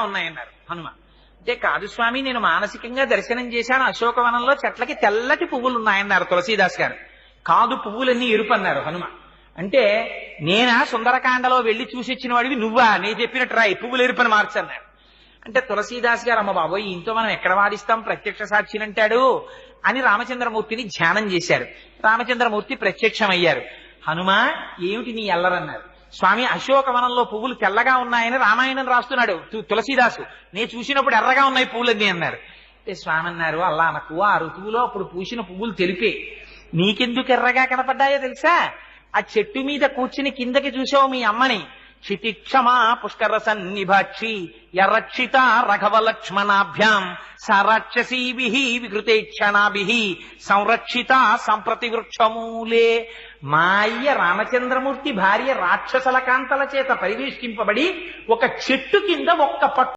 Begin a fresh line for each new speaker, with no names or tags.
ఉన్నాయన్నారు. హనుమ. అంటే కాదు స్వామి నేను మానసికంగా దర్శనం చేశాను అశోకవనంలో చెట్లకి తెల్లటి పువ్వులు ఉన్నాయన్నారు తులసీదాస్ గారు. కాదు పువ్వులన్నీ ఎరుపు అన్నారు హనుమ. అంటే నేనా సుందరకాండలో వెళ్ళి చూసి వచ్చిన వాడివి నువ్వా? నేను చెప్పినట్టు రాయి పువ్వులు ఎరుపని మార్చన్నాడు అంటే తులసీదాస్ గారు అమ్మ బాబోయ్ ఇంతో మనం ఎక్కడ వాదిస్తాం? ప్రత్యక్ష సాక్షినంటాడు అని రామచంద్రమూర్తిని ధ్యానం చేశారు. రామచంద్రమూర్తి ప్రత్యక్షమయ్యారు. హనుమ ఏమిటి నీ ఎల్లరన్నారు స్వామి అశోకవనంలో పువ్వులు తెల్లగా ఉన్నాయని రామాయణం రాస్తున్నాడు. తులసీదాసు నేను చూసినప్పుడు ఎర్రగా ఉన్నాయి పువ్వులన్నీ అన్నారు. అంటే స్వామి అన్నారు అల్లా అనకు. ఆ ఋతువులో అప్పుడు పూసిన పువ్వులు తెలిపే. నీకెందుకు ఎర్రగా కనపడ్డాయో తెలుసా? ఆ చెట్టు మీద కూర్చుని కిందకి చూసావు మీ అమ్మని. క్షితిక్షమా పుష్కర సన్నిభాక్షి యరక్షిత రఘవ లక్ష్మణాభ్యాం వికృతే వికృతేక్షణాభి సంరక్షిత సంప్రతి వృక్షమూలే మాయ్య రామచంద్రమూర్తి భార్య రాక్షసల కాంతల చేత పరివేష్టింపబడి ఒక చెట్టు కింద ఒక్క పట్టు